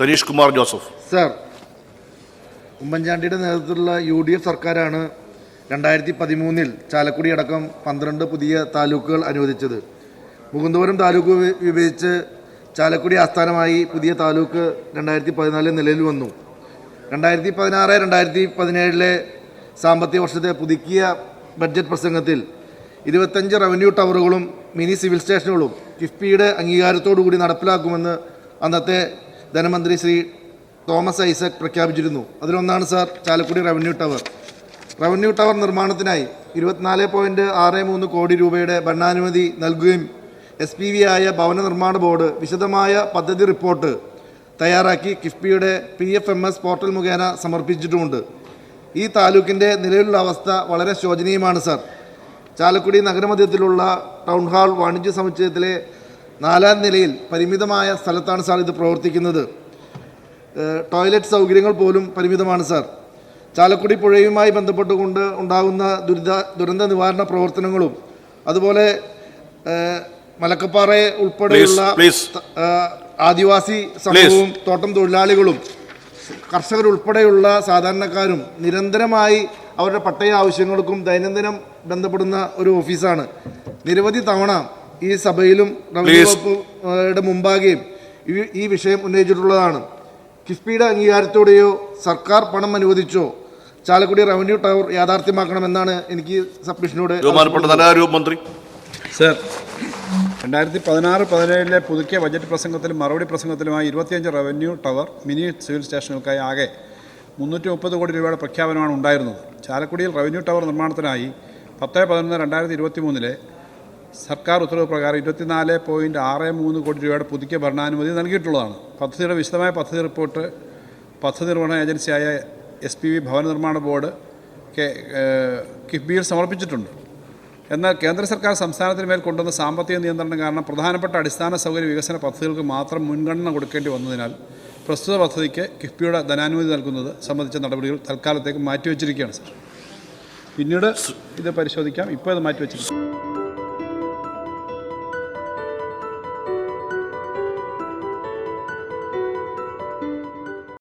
Thaneesh Kumar Joseph. Sir ഉമ്മൻചാണ്ടിയുടെ നേതൃത്വത്തിലുള്ള U D F സർക്കാരാണ് രണ്ടായിരത്തി പതിമൂന്നിൽ ചാലക്കുടി അടക്കം പന്ത്രണ്ട് പുതിയ താലൂക്കുകൾ അനുവദിച്ചത്. മുകുന്ദപുരം താലൂക്ക് വിഭജിച്ച് ചാലക്കുടി ആസ്ഥാനമായി പുതിയ താലൂക്ക് രണ്ടായിരത്തി പതിനാലിൽ നിലയിൽ വന്നു. രണ്ടായിരത്തി പതിനാറ് രണ്ടായിരത്തി പതിനേഴിലെ സാമ്പത്തിക വർഷത്തെ പുതുക്കിയ ബഡ്ജറ്റ് പ്രസംഗത്തിൽ ഇരുപത്തഞ്ച് റവന്യൂ ടവറുകളും മിനി സിവിൽ സ്റ്റേഷനുകളും കിഫ്ബിയുടെ അംഗീകാരത്തോടു കൂടി നടപ്പിലാക്കുമെന്ന് അന്നത്തെ ധനമന്ത്രി ശ്രീ തോമസ് ഐസക് പ്രഖ്യാപിച്ചിരുന്നു. അതിലൊന്നാണ് sir Chalakudy revenue tower. Revenue tower നിർമ്മാണത്തിനായി ഇരുപത്തിനാല് പോയിന്റ് ആറ് മൂന്ന് കോടി രൂപയുടെ ഭരണാനുമതി നൽകുകയും എസ് പി വി ആയ ഭവന നിർമ്മാണ ബോർഡ് വിശദമായ പദ്ധതി റിപ്പോർട്ട് തയ്യാറാക്കി കിഫ്ബിയുടെ P F M S portal മുഖേന സമർപ്പിച്ചിട്ടുമുണ്ട്. ഈ താലൂക്കിന്റെ നിലവിലുള്ള അവസ്ഥ വളരെ ശോചനീയമാണ് സാർ. ചാലക്കുടി നഗരമധ്യത്തിലുള്ള ടൗൺ ഹാൾ വാണിജ്യ സമുച്ചയത്തിലെ നാലാം നിലയിൽ പരിമിതമായ സ്ഥലത്താണ് സാർ ഇത് പ്രവർത്തിക്കുന്നത്. ടോയ്ലറ്റ് സൗകര്യങ്ങൾ പോലും പരിമിതമാണ് സാർ. ചാലക്കുടി പുഴയുമായി ബന്ധപ്പെട്ടുകൊണ്ട് ഉണ്ടാകുന്ന ദുരിത ദുരന്ത നിവാരണ പ്രവർത്തനങ്ങളും അതുപോലെ മലക്കപ്പാറയെ ഉൾപ്പെടെയുള്ള ആദിവാസി സമൂഹവും തോട്ടം തൊഴിലാളികളും കർഷകരുൾപ്പെടെയുള്ള സാധാരണക്കാരും നിരന്തരമായി അവരുടെ പട്ടയ ആവശ്യങ്ങൾക്കും ദൈനംദിനം ബന്ധപ്പെടുന്ന ഒരു ഓഫീസാണ്. നിരവധി തവണ ഈ സഭയിലും റവന്യൂ Please. വകുപ്പുടെ മുമ്പാകെയും ഈ- വിഷയം ഉന്നയിച്ചിട്ടുള്ളതാണ്. കിഫ്ബിയുടെ അംഗീകാരത്തോടെയോ സർക്കാർ പണം അനുവദിച്ചോ ചാലക്കുടി റവന്യൂ ടവർ യാഥാർത്ഥ്യമാക്കണമെന്നാണ് എനിക്ക് സബ്മിഷനോട് മന്ത്രി. സർ രണ്ടായിരത്തി പതിനാറ് പതിനേഴിലെ പുതുക്കിയ ബജറ്റ് പ്രസംഗത്തിലും മറുപടി പ്രസംഗത്തിലുമായി ഇരുപത്തിയഞ്ച് റവന്യൂ ടവർ മിനി സിവിൽ സ്റ്റേഷനുകൾക്കായി ആകെ മുന്നൂറ്റി മുപ്പത് കോടി രൂപയുടെ പ്രഖ്യാപനമാണ് ഉണ്ടായിരുന്നത്. ചാലക്കുടിയിൽ റവന്യൂ ടവർ നിർമ്മാണത്തിനായി പത്ത് പതിനൊന്ന് രണ്ടായിരത്തി ഇരുപത്തി മൂന്നിലെ സർക്കാർ ഉത്തരവ് പ്രകാരം ഇരുപത്തിനാല് പോയിന്റ് ആറ് മൂന്ന് കോടി രൂപയുടെ പുതുക്കിയ ഭരണാനുമതി നൽകിയിട്ടുള്ളതാണ്. പദ്ധതിയുടെ വിശദമായ പദ്ധതി റിപ്പോർട്ട് പദ്ധതി നിർവഹണ ഏജൻസിയായ എസ് പി വി ഭവന നിർമ്മാണ ബോർഡ് കെ- കിഫ്ബിയിൽ സമർപ്പിച്ചിട്ടുണ്ട്. എന്നാൽ കേന്ദ്ര സർക്കാർ സംസ്ഥാനത്തിന് മേൽ കൊണ്ടുവന്ന സാമ്പത്തിക നിയന്ത്രണം കാരണം പ്രധാനപ്പെട്ട അടിസ്ഥാന സൗകര്യ വികസന പദ്ധതികൾക്ക് മാത്രം മുൻഗണന കൊടുക്കേണ്ടി വന്നതിനാൽ പ്രസ്തുത പദ്ധതിക്ക് കിഫ്ബിയുടെ ധനാനുമതി നൽകുന്നത് സംബന്ധിച്ച നടപടികൾ തൽക്കാലത്തേക്ക് മാറ്റിവെച്ചിരിക്കുകയാണ് സർ. പിന്നീട് ഇത് പരിശോധിക്കാം. ഇപ്പോൾ ഇത് മാറ്റിവെച്ചിരിക്കും